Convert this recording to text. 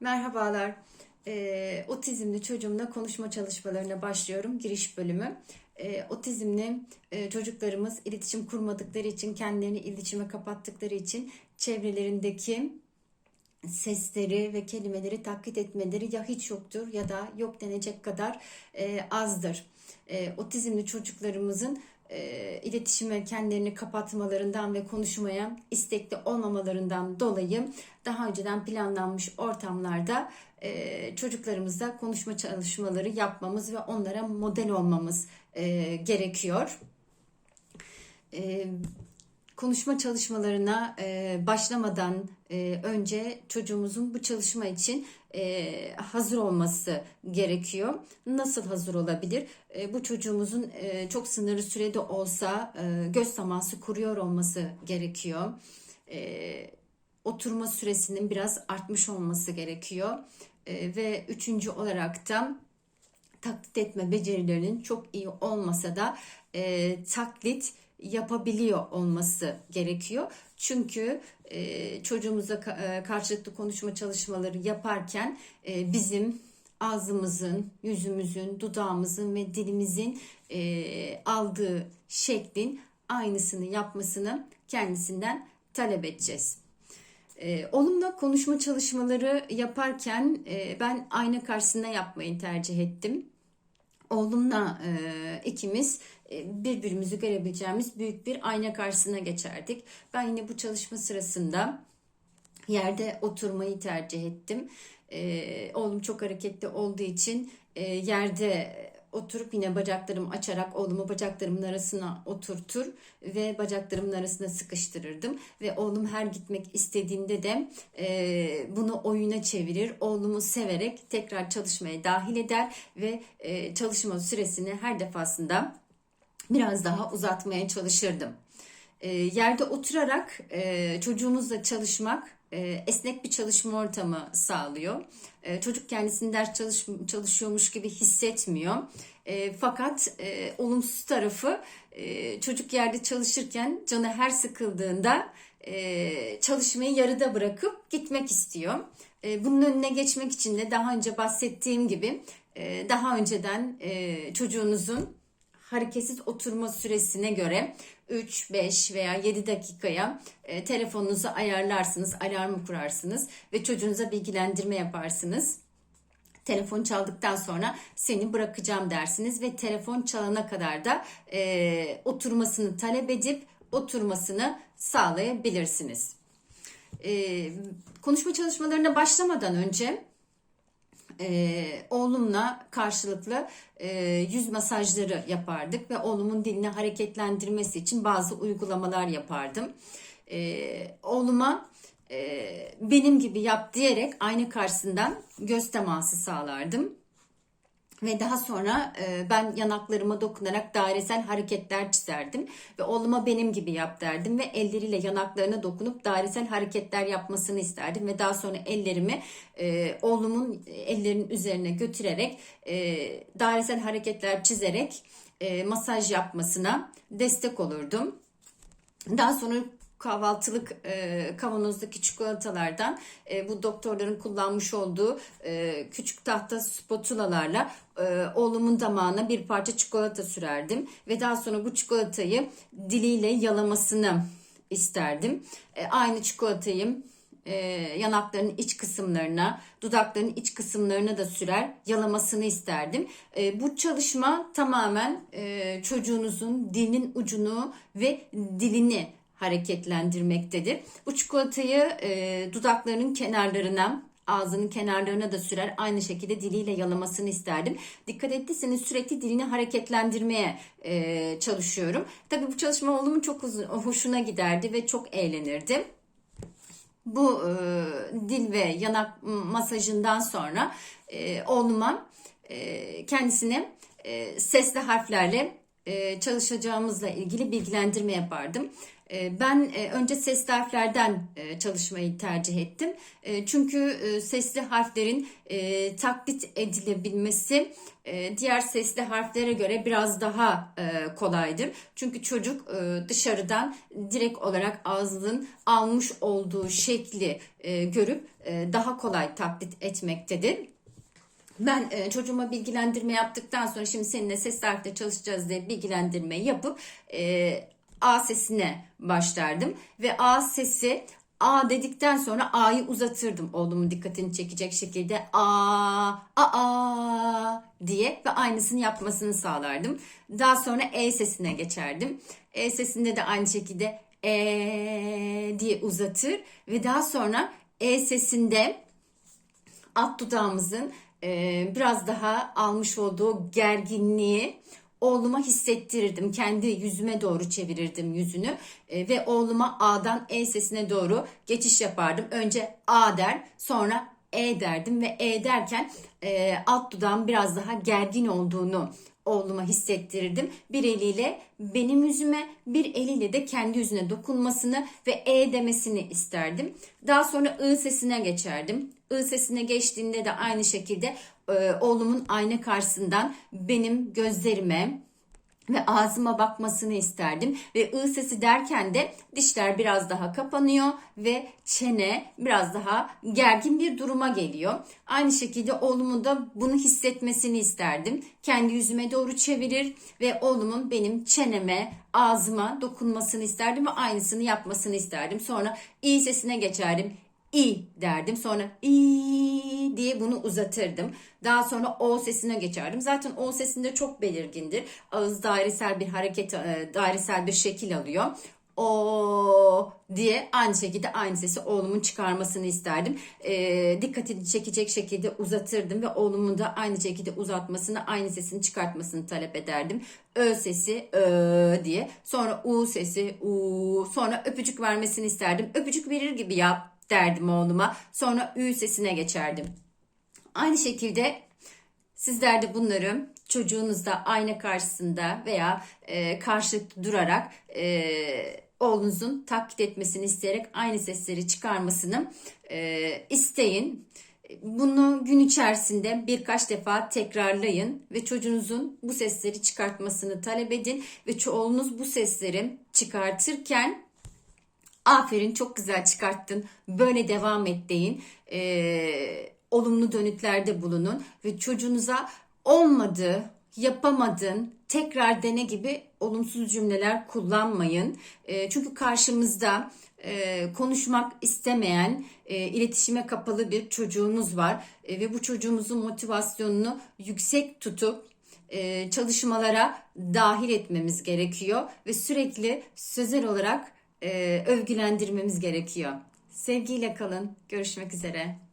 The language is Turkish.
Merhabalar. Ee, otizmli çocuğumla konuşma çalışmalarına başlıyorum. Giriş bölümü. Ee, otizmli e, çocuklarımız iletişim kurmadıkları için, kendilerini iletişime kapattıkları için çevrelerindeki sesleri ve kelimeleri taklit etmeleri ya hiç yoktur ya da yok denecek kadar e, azdır. E, otizmli çocuklarımızın e, iletişime kendilerini kapatmalarından ve konuşmaya istekli olmamalarından dolayı daha önceden planlanmış ortamlarda e, çocuklarımızla konuşma çalışmaları yapmamız ve onlara model olmamız e, gerekiyor. E, konuşma çalışmalarına e, başlamadan e, önce çocuğumuzun bu çalışma için e, hazır olması gerekiyor. Nasıl hazır olabilir? E, bu çocuğumuzun e, çok sınırlı sürede olsa e, göz teması kuruyor olması gerekiyor. E, oturma süresinin biraz artmış olması gerekiyor. E, ve üçüncü olarak da taklit etme becerilerinin çok iyi olmasa da e, taklit yapabiliyor olması gerekiyor. Çünkü e, çocuğumuzla ka- e, karşılıklı konuşma çalışmaları yaparken e, bizim ağzımızın, yüzümüzün, dudağımızın ve dilimizin e, aldığı şeklin aynısını yapmasını kendisinden talep edeceğiz. Ee, Oğlumla konuşma çalışmaları yaparken e, ben ayna karşısında yapmayı tercih ettim. Oğlumla e, ikimiz birbirimizi görebileceğimiz büyük bir ayna karşısına geçerdik. Ben yine bu çalışma sırasında yerde oturmayı tercih ettim. E, oğlum çok hareketli olduğu için e, yerde oturup yine bacaklarımı açarak oğlumu bacaklarımın arasına oturtur ve bacaklarımın arasına sıkıştırırdım ve oğlum her gitmek istediğinde de e, bunu oyuna çevirir oğlumu severek tekrar çalışmaya dahil eder ve e, çalışma süresini her defasında biraz daha uzatmaya çalışırdım. E, yerde oturarak e, çocuğumuzla çalışmak esnek bir çalışma ortamı sağlıyor. E, çocuk kendisini ders çalış, çalışıyormuş gibi hissetmiyor. E, fakat e, olumsuz tarafı e, çocuk yerde çalışırken canı her sıkıldığında e, çalışmayı yarıda bırakıp gitmek istiyor. E, bunun önüne geçmek için de daha önce bahsettiğim gibi e, daha önceden e, çocuğunuzun hareketsiz oturma süresine göre 3, 5 veya 7 dakikaya e, telefonunuzu ayarlarsınız, alarmı kurarsınız ve çocuğunuza bilgilendirme yaparsınız. Telefon çaldıktan sonra seni bırakacağım dersiniz ve telefon çalana kadar da e, oturmasını talep edip oturmasını sağlayabilirsiniz. E, konuşma çalışmalarına başlamadan önce e, oğlumla karşılıklı e, yüz masajları yapardık ve oğlumun dilini hareketlendirmesi için bazı uygulamalar yapardım. E, oğluma e, benim gibi yap diyerek aynı karşısından göz teması sağlardım. Ve daha sonra e, ben yanaklarıma dokunarak dairesel hareketler çizerdim. Ve oğluma benim gibi yap derdim. Ve elleriyle yanaklarına dokunup dairesel hareketler yapmasını isterdim. Ve daha sonra ellerimi e, oğlumun ellerinin üzerine götürerek e, dairesel hareketler çizerek e, masaj yapmasına destek olurdum. Daha sonra kahvaltılık e, kavanozdaki çikolatalardan e, bu doktorların kullanmış olduğu e, küçük tahta spatulalarla e, oğlumun damağına bir parça çikolata sürerdim ve daha sonra bu çikolatayı diliyle yalamasını isterdim. E, aynı çikolatayı e, yanaklarının iç kısımlarına, dudaklarının iç kısımlarına da sürer, yalamasını isterdim. E, bu çalışma tamamen e, çocuğunuzun dilinin ucunu ve dilini hareketlendirmektedir. Bu çikolatayı e, dudaklarının kenarlarına, ağzının kenarlarına da sürer. Aynı şekilde diliyle yalamasını isterdim. Dikkat ettiyseniz sürekli dilini hareketlendirmeye e, çalışıyorum. Tabii bu çalışma oğlumun çok uzun, hoşuna giderdi ve çok eğlenirdi. Bu e, dil ve yanak masajından sonra e, oğluma e, kendisine e, sesli harflerle e, çalışacağımızla ilgili bilgilendirme yapardım. E, ben e, önce sesli harflerden e, çalışmayı tercih ettim. E, çünkü sesli harflerin taklit edilebilmesi diğer sesli harflere göre biraz daha kolaydır. Çünkü çocuk dışarıdan direkt olarak ağzının almış olduğu şekli görüp daha kolay taklit etmektedir. Ben çocuğuma bilgilendirme yaptıktan sonra şimdi seninle ses harfle çalışacağız diye bilgilendirme yapıp A sesine başlardım. Ve A sesi A dedikten sonra A'yı uzatırdım oğlumun dikkatini çekecek şekilde A, A, A diye ve aynısını yapmasını sağlardım. Daha sonra E sesine geçerdim. E sesinde de aynı şekilde E diye uzatır ve daha sonra E sesinde alt dudağımızın biraz daha almış olduğu gerginliği oğluma hissettirirdim. Kendi yüzüme doğru çevirirdim yüzünü E, ve oğluma A'dan E sesine doğru geçiş yapardım. Önce A der sonra E derdim ve E derken e, alt dudağım biraz daha gergin olduğunu oğluma hissettirirdim. Bir eliyle benim yüzüme, bir eliyle de kendi yüzüne dokunmasını ve e demesini isterdim. Daha sonra ı sesine geçerdim. I sesine geçtiğinde de aynı şekilde e, oğlumun ayna karşısından benim gözlerime ve ağzıma bakmasını isterdim ve ı sesi derken de dişler biraz daha kapanıyor ve çene biraz daha gergin bir duruma geliyor. Aynı şekilde oğlumun da bunu hissetmesini isterdim. Kendi yüzüme doğru çevirir ve oğlumun benim çeneme, ağzıma dokunmasını isterdim ve aynısını yapmasını isterdim. Sonra i sesine geçerdim i derdim. Sonra i diye bunu uzatırdım. Daha sonra o sesine geçerdim. Zaten o sesinde çok belirgindir. Ağız dairesel bir hareket, e, dairesel bir şekil alıyor. O diye aynı şekilde aynı sesi oğlumun çıkarmasını isterdim. E, dikkatini çekecek şekilde uzatırdım ve oğlumun da aynı şekilde uzatmasını, aynı sesini çıkartmasını talep ederdim. Ö sesi ö diye. Sonra u sesi u. Sonra öpücük vermesini isterdim. Öpücük verir gibi yap derdim oğluma. Sonra ü sesine geçerdim. Aynı şekilde sizler de bunları çocuğunuzda ayna karşısında veya e, karşılıklı durarak e, oğlunuzun taklit etmesini isteyerek aynı sesleri çıkarmasını e, isteyin. Bunu gün içerisinde birkaç defa tekrarlayın ve çocuğunuzun bu sesleri çıkartmasını talep edin ve oğlunuz bu sesleri çıkartırken aferin çok güzel çıkarttın böyle devam et deyin. Ee, olumlu dönütlerde bulunun ve çocuğunuza olmadı, yapamadın, tekrar dene gibi olumsuz cümleler kullanmayın. E, çünkü karşımızda e, konuşmak istemeyen, e, iletişime kapalı bir çocuğumuz var e, ve bu çocuğumuzun motivasyonunu yüksek tutup e, çalışmalara dahil etmemiz gerekiyor ve sürekli sözel olarak övgülendirmemiz gerekiyor. Sevgiyle kalın. Görüşmek üzere.